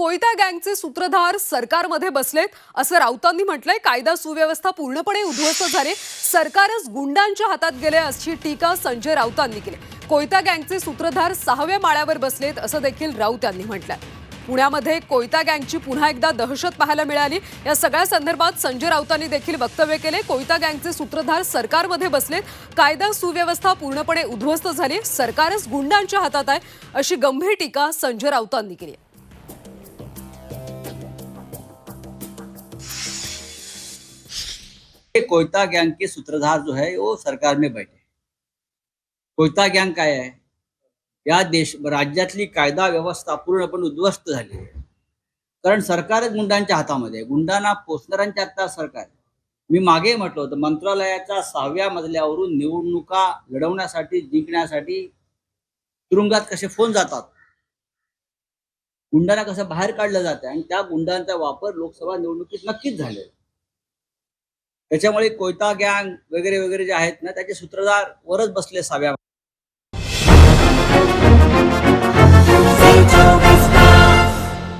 कोयता गँगचे सूत्रधार सरकारमध्ये बसलेत असं राऊतांनी म्हटलंय. कायदा सुव्यवस्था पूर्णपणे उद्ध्वस्त झाले. सरकारच गुंडांच्या हातात गेले अशी टीका संजय राऊतांनी केली. कोयता गँगचे सूत्रधार सहाव्या माळ्यावर बसलेत असं देखील राऊत यांनी म्हटलंय. पुण्यामध्ये कोयता गँगची पुन्हा एकदा दहशत पाहायला मिळाली. या सगळ्या संदर्भात संजय राऊतांनी देखील वक्तव्य केले. कोयता गँगचे सूत्रधार सरकारमध्ये बसलेत. कायदा सुव्यवस्था पूर्णपणे उद्ध्वस्त झाली. सरकारच गुंडांच्या हातात आहे अशी गंभीर टीका संजय राऊतांनी केली आहे. कोयता गैंग के सूत्रधार जो है वो सरकार में बैठे कोयता गँग काय आहे या देश राज्यातली कायदा व्यवस्था पूर्णपणे उद्ध्वस्त झाली आहे. कारण सरकारच गुंडांच्या हातामध्ये गुंडांना पोचणाऱ्यांच्या हातात सरकार आहे. मी मागे म्हटलं होतं मंत्रालयाच्या सहाव्या मजल्यावरून निवडणुका लढवण्यासाठी जिंकण्यासाठी तुरुंगात कसे फोन जातात? गुंडांना कसं बाहेर काढलं जातं आणि त्या गुंडांचा वापर लोकसभा निवडणुकीत नक्कीच झालेला त्याच्यामुळे कोयता गँग वगैरे वगैरे जे आहेत ना त्याचे सूत्रधार वरच बसले साव्या